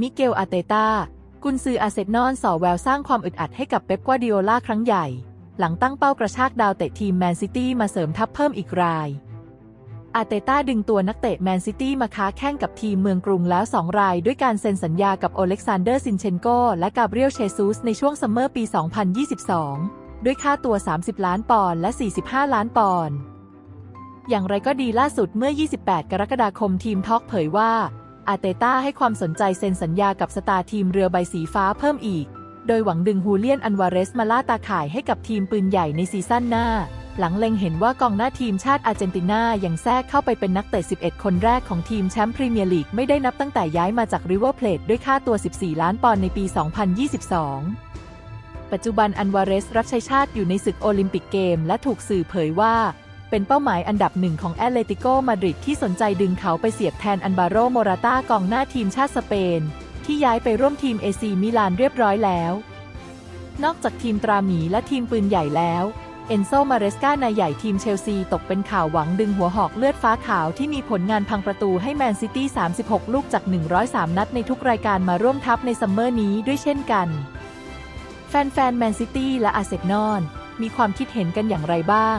มิเกลอาเตตากุนซืออาเซนอลส่อแววสร้างความอึดอัดให้กับเป๊ปกวาร์ดิโอลาครั้งใหญ่ หลังตั้งเป้ากระชากดาวเตะทีมแมนซิตี้มาเสริมทัพเพิ่มอีกราย อาเตต้าดึงตัวนักเตะแมนซิตี้มาค้าแข่งกับทีมเมืองกรุงแล้ว 2 ราย ด้วยการเซ็นสัญญากับโอเล็กซานเดอร์ซินเชนโกและกาเบรียลเชซูสในช่วงซัมเมอร์ปี 2022 ด้วยค่าตัว 30 ล้านปอนด์และ 45 ล้านปอนด์อย่างไรก็ดีล่าสุดเมื่อ 28 กรกฎาคมทีมทอกเผยว่า อาเตต้าให้ความสนใจเซ็นสัญญากับสตาร์ทีมเรือใบสีฟ้าเพิ่มอีก โดยหวังดึงฮูเลียนอันวาเรสมาล่าตาข่ายให้กับทีมปืนใหญ่ในซีซั่นหน้า หลังเล็งเห็นว่ากองหน้าทีมชาติอาร์เจนตินายังแทรกเข้าไปเป็นนักเตะ 11 คนแรกของทีมแชมป์พรีเมียร์ลีกไม่ได้นับตั้งแต่ย้ายมาจากริเวอร์เพลทด้วยค่าตัว 14 ล้านปอนด์ในปี 2022ปัจจุบันอันวาเรสรับใช้ชาติอยู่ในศึกโอลิมปิกเกม และถูกสื่อเผยว่า เป็นเป้าหมายอันดับหนึ่งของแอตเลติโกมาดริดที่สนใจดึงเขาไปเสียบแทนอันบาโรโมราตากองหน้าทีมชาติสเปน ที่ย้ายไปร่วมทีมเอซีมิลานเรียบร้อยแล้ว นอกจากทีมตราหมีและทีมปืนใหญ่แล้วเอนโซมาเรสกานายใหญ่ทีมเชลซีตกเป็นข่าวหวังดึงหัวหอกเลือดฟ้าขาวที่มีผลงานพังประตูให้แมนซิตี้ 36 ลูกจาก 103 นัดในทุกรายการมาร่วมทัพในซัมเมอร์นี้ด้วยเช่นกัน แฟนๆแมนซิตี้และอาร์เซนอลมีความคิดเห็นกันอย่างไรบ้าง